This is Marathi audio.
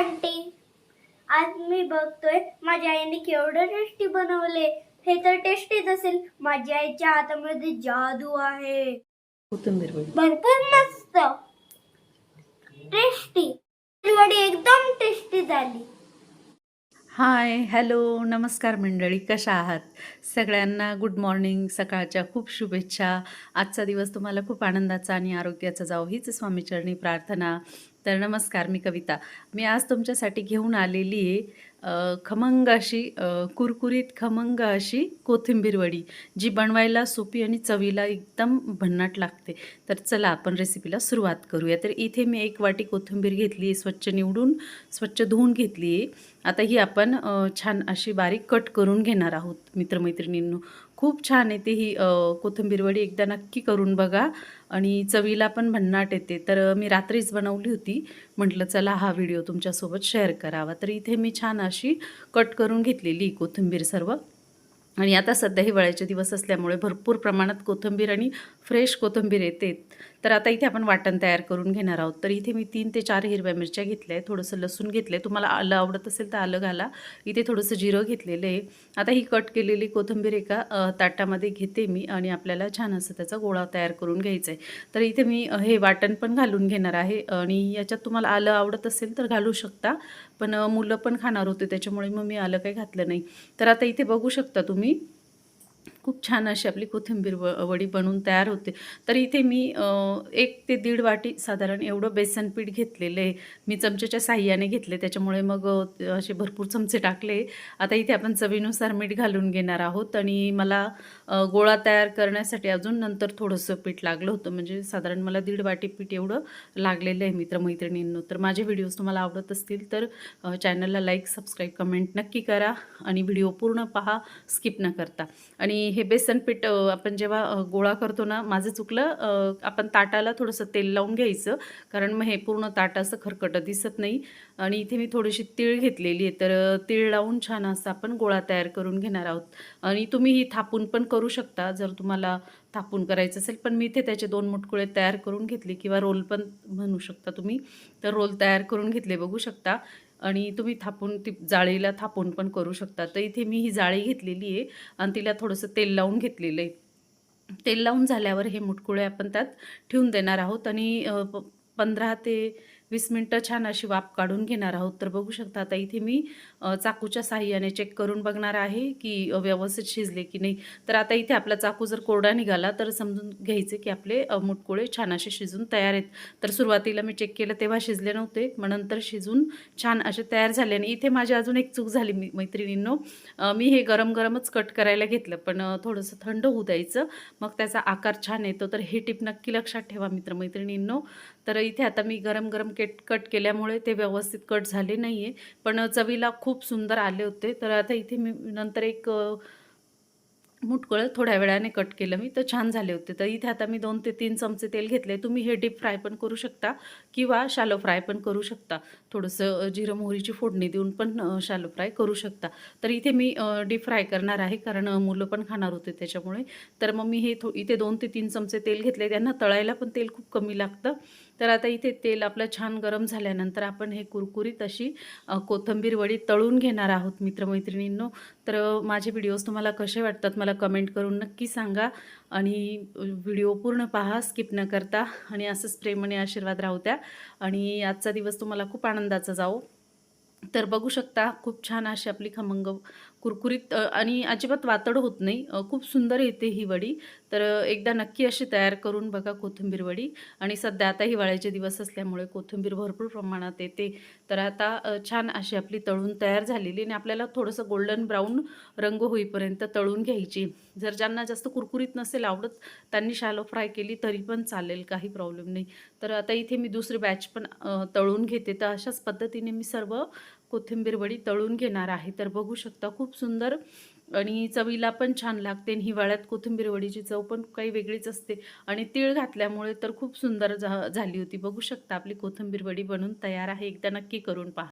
आंटी. आज मी बघतोय माझ्या आईने केवढं टेस्टी बनवले हे तर टेस्टीच असेल माझ्या आईच्या हातामध्ये जादू आहे. कोथिंबीर वडी. भरपूर मस्त. टेस्टी वडी एकदम टेस्टी झाली. हाय हॅलो नमस्कार मंडळी कशा आहात? सगळ्यांना गुड मॉर्निंग सकाळच्या खूप शुभेच्छा. आजचा दिवस तुम्हाला खूप आनंदाचा आणि आरोग्याचा जावो हीच स्वामीचरणी प्रार्थना. तर नमस्कार मी कविता. मी आज तुमच्यासाठी घेऊन आलेली आहे खमंग अशी कुरकुरीत खमंग अशी कोथिंबीर वडी जी बनवायला सोपी आणि चवीला एकदम भन्नाट लागते. तर चला आपण रेसिपीला सुरुवात करूया. तर इथे मी एक वाटी कोथिंबीर घेतली आहे स्वच्छ निवडून स्वच्छ धुवून घेतली आहे. आता ही आपण छान अशी बारीक कट करून घेणार आहोत मित्रमैत्रिणींनो. खूप छान येते ही अ, कोथिंबीर वडी एकदा नक्की करून बघा. आणि चवीला पण भन्नाट येते. तर मी रात्रीच बनवली होती. म्हटलं चला हा व्हिडिओ तुमच्यासोबत शेअर करावा. तर इथे मी छान अशी कट करून घेतलेली कोथिंबीर सर्व. आणि आता सध्या हिवाळ्याचे दिवस असल्यामुळे भरपूर प्रमाणात कोथिंबीर आणि फ्रेश कोथिंबीर येते. तर आता इथे आपण वाटण तयार करून घेणार आहोत. तर इथे मी तीन ते चार हिरव्या मिरच्या घेतल्या आहे थोडंसं लसूण घेतलं आहे तुम्हाला आलं आवडत असेल तर आलं घाला. इथे थोडंसं जिरं घेतलेलं आहे. आता ही कट केलेली कोथिंबीर एका ताटामध्ये घेते मी आणि आपल्याला छान असं त्याचा गोळा तयार करून घ्यायचा आहे तर इथे मी हे वाटण पण घालून घेणार आहे आणि याच्यात तुम्हाला आलं आवडत असेल तर घालू शकता. पण मुलं पण खाणार होते त्याच्यामुळे मग मी आलं काही घातलं नाही. तर आता इथे बघू शकता तुम्ही खूप छान अशी आपली कोथिंबीर व वडी बनून तयार होते. तर इथे मी एक ते दीड वाटी साधारण एवढं बेसन पीठ घेतलेलं आहे. मी चमच्याच्या साह्याने घेतले. त्याच्यामुळे मग असे भरपूर चमचे टाकले. आता इथे आपण चवीनुसार मीठ घालून घेणार आहोत आणि मला गोळा तयार करण्यासाठी अजून नंतर थोडंसं पीठ लागलं होतं. म्हणजे साधारण मला दीड वाटी पीठ एवढं लागलेलं आहे मित्रमैत्रिणींनो. तर माझे व्हिडिओज तुम्हाला आवडत असतील तर चॅनलला लाईक सबस्क्राईब कमेंट नक्की करा आणि व्हिडिओ पूर्ण पहा स्किप न करता. आणि हे बेसन पीठ आपण जेव्हा गोळा करतो ना माझं चुकलं आपण ताटाला थोडंसं तेल लावून घ्यायचं. कारण मग हे पूर्ण ताट असं खरकटं दिसत नाही. आणि इथे मी थोडीशी तीळ घेतलेली आहे. तर तीळ लावून छान असं आपण गोळा तयार करून घेणार आहोत. आणि तुम्ही ही थापून पण करू शकता जर तुम्हाला थापून करायचं असेल. पण मी इथे त्याचे दोन मुटकुळे तयार करून घेतले किंवा रोल पण म्हणू शकता तुम्ही. तर रोल तयार करून घेतले बघू शकता. आणि तुम्ही थापून ती जाळीला थापून पण करू शकता. तर इथे मी ही जाळी घेतलेली आहे आणि तिला थोडंसं तेल लावून घेतलेलं आहे. तेल लावून झाल्यावर हे मुटकुळे आपण त्यात ठेवून देणार आहोत आणि प- पंधरा ते वीस मिनटं छान अशी वाफ काढून घेणार आहोत. तर बघू शकता आता इथे मी चाकूच्या साह्याने चेक करून बघणार आहे की व्यवस्थित शिजले की नाही. तर आता इथे आपला चाकू जर कोरडा निघाला तर समजून घ्यायचे की आपले मुटकुळे छान असे शिजून तयार आहेत. तर सुरुवातीला मी चेक केलं तेव्हा शिजले नव्हते मग नंतर शिजून छान असे तयार झाले. आणि इथे माझी अजून एक चूक झाली मी मैत्रिणींनो. मी हे गरम गरमच कट करायला घेतलं पण थोडंसं थंड होऊ द्यायचं. मग त्याचा आकार छान येतो. तर हे टिप नक्की लक्षात ठेवा मित्रमैत्रिणींनो. तर इथे आता मी गरम गरम केट कट केल्यामुळे ते व्यवस्थित कट झाले नाही आहे पण चवीला खूप सुंदर आले होते. तर आता इथे मी नंतर एक मुटकळं थोड्या वेळाने कट केलं मी. तर छान झाले होते. तर इथे आता मी दोन ते तीन चमचे तेल घेतले तुम्ही हे डीप फ्राय पण करू शकता किंवा शालो फ्राय पण करू शकता. थोडंसं जिरं मोहरीची फोडणी देऊन पण शालो फ्राय करू शकता. तर इथे मी डीप फ्राय करणार आहे कारण मुलं पण खाणार होते त्याच्यामुळे. तर मग मी हे थो इथे दोन ते तीन चमचे तेल घेतले त्यांना तळायला पण तेल खूप कमी लागतं. तर आता इथे तेल आपलं छान गरम झाल्यानंतर आपण हे कुरकुरीत अशी कोथंबीर वडी तळून घेणार आहोत मित्रमैत्रिणींनो. तर माझे व्हिडिओज तुम्हाला कसे वाटतात मला कमेंट करून नक्की सांगा आणि व्हिडिओ पूर्ण पहा स्किप न करता आणि असंच प्रेमाने आशीर्वाद राहू द्या. आणि आजचा दिवस तुम्हाला खूप आनंदाचा जाओ तर बघू शकता खूप छान अशी आपली खमंग कुरकुरीत आणि अजिबात वातड होत नाही. खूप सुंदर येते ही वडी. तर एकदा नक्की अशी तयार करून बघा कोथिंबीर वडी. आणि सध्या आता हिवाळ्याचे दिवस असल्यामुळे कोथिंबीर भरपूर प्रमाणात येते. तर आता छान अशी आपली तळून तयार झालेली आणि आपल्याला थोडंसं गोल्डन ब्राऊन रंग होईपर्यंत तळून घ्यायची. जर ज्यांना जास्त कुरकुरीत नसेल आवडत त्यांनी शॅलो फ्राय केली तरी पण चालेल काही प्रॉब्लेम नाही. तर आता इथे मी दुसरी बॅच पण तळून घेते. तर अशाच पद्धतीने मी सर्व कोथिंबीर वडी तळून घेणार आहे. तर बघू शकता खूप सुंदर आणि चवीला पण छान लागते आणि हिवाळ्यात कोथिंबीर वडीची चव पण काही वेगळीच असते. आणि तीळ घातल्यामुळे तर खूप सुंदर झा झाली होती. बघू शकता आपली कोथिंबीर वडी बनून तयार आहे. एकदा नक्की करून पहा.